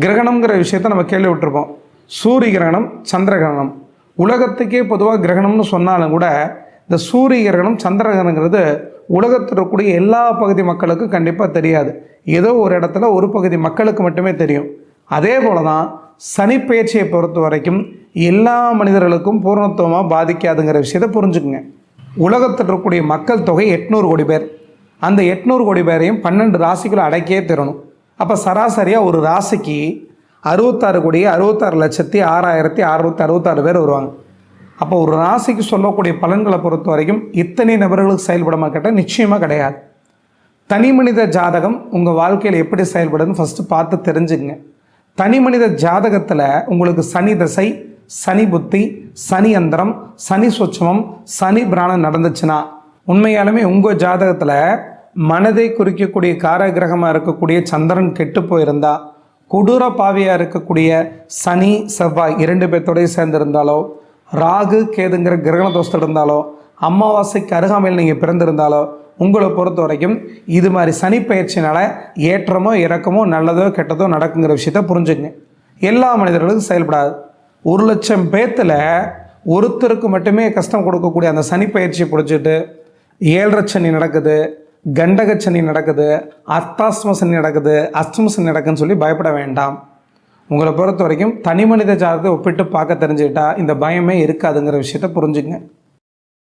கிரகணம்ங்கிற விஷயத்த நம்ம கேள்விப்பட்டிருப்போம். சூரிய கிரகணம் சந்திர கிரகணம். உலகத்துக்கே பொதுவாக கிரகணம்னு சொன்னாலும் கூட இந்த சூரிய கிரகணம் சந்திர கிரகணங்கிறது உலகத்தில் இருக்கக்கூடிய எல்லா பகுதி மக்களுக்கும் கண்டிப்பாக தெரியாது. ஏதோ ஒரு இடத்துல ஒரு பகுதி மக்களுக்கு மட்டுமே தெரியும். அதே போல தான் சனிப்பெயர்ச்சியை பொறுத்த வரைக்கும் எல்லா மனிதர்களுக்கும் பூர்ணத்துவமாக பாதிக்காதுங்கிற விஷயத்தை புரிஞ்சுக்குங்க. உலகத்தில் இருக்கக்கூடிய மக்கள் தொகை எட்நூறு கோடி பேர். அந்த எட்நூறு கோடி பேரையும் பன்னெண்டு ராசிகளை அடக்கியே தரணும். அப்போ சராசரியாக ஒரு ராசிக்கு அறுபத்தாறு கோடி அறுபத்தாறு லட்சத்தி ஆறாயிரத்தி அறுநூத்தி அறுபத்தாறு பேர் வருவாங்க. அப்போ ஒரு ராசிக்கு சொல்லக்கூடிய பலன்களை பொறுத்த வரைக்கும் இத்தனை நபர்களுக்கு செயல்படுமா கேட்டால் நிச்சயமாக கிடையாது. தனி மனித ஜாதகம் உங்கள் வாழ்க்கையில் எப்படி செயல்படுதுன்னு ஃபஸ்ட்டு பார்த்து தெரிஞ்சுங்க தனி மனித ஜாதகத்தில் உங்களுக்கு சனி தசை சனி புத்தி சனி அந்தரம் சனி சொச்சமம் சனி பிராணம் நடந்துச்சுன்னா உண்மையாலுமே உங்கள் ஜாதகத்தில் மனதை குறிக்கக்கூடிய காரகிரகமாக இருக்கக்கூடிய சந்திரன் கெட்டு போயிருந்தா கொடூர பாவியாக இருக்கக்கூடிய சனி செவ்வாய் இரண்டு பேர்த்தோடய சேர்ந்திருந்தாலோ ராகு கேதுங்கிற கிரகண தோஷத்தில் இருந்தாலோ அமாவாசைக்கு அருகாமையில் நீங்கள் பிறந்திருந்தாலோ உங்களை பொறுத்த வரைக்கும் இது மாதிரி சனி பயிற்சினால ஏற்றமோ இறக்கமோ நல்லதோ கெட்டதோ நடக்குங்கிற விஷயத்த புரிஞ்சுங்க எல்லா மனிதர்களுக்கும் செயல்படாது. ஒரு லட்சம் பேத்தில் ஒருத்தருக்கு மட்டுமே கஷ்டம் கொடுக்கக்கூடிய அந்த சனி பயிற்சியை பிடிச்சிட்டு ஏழரை சனி நடக்குது கண்டக சனி நடக்குது அர்த்தாஸ்ம சனி நடக்குது அஸ்தம சனி நடக்குதுன்னு சொல்லி பயப்பட வேண்டாம். உங்களை பொறுத்த வரைக்கும் தனி மனித ஜாதகத்தை ஒப்பிட்டு பார்க்க தெரிஞ்சுக்கிட்டா இந்த பயமே இருக்காதுங்கிற விஷயத்த புரிஞ்சுங்க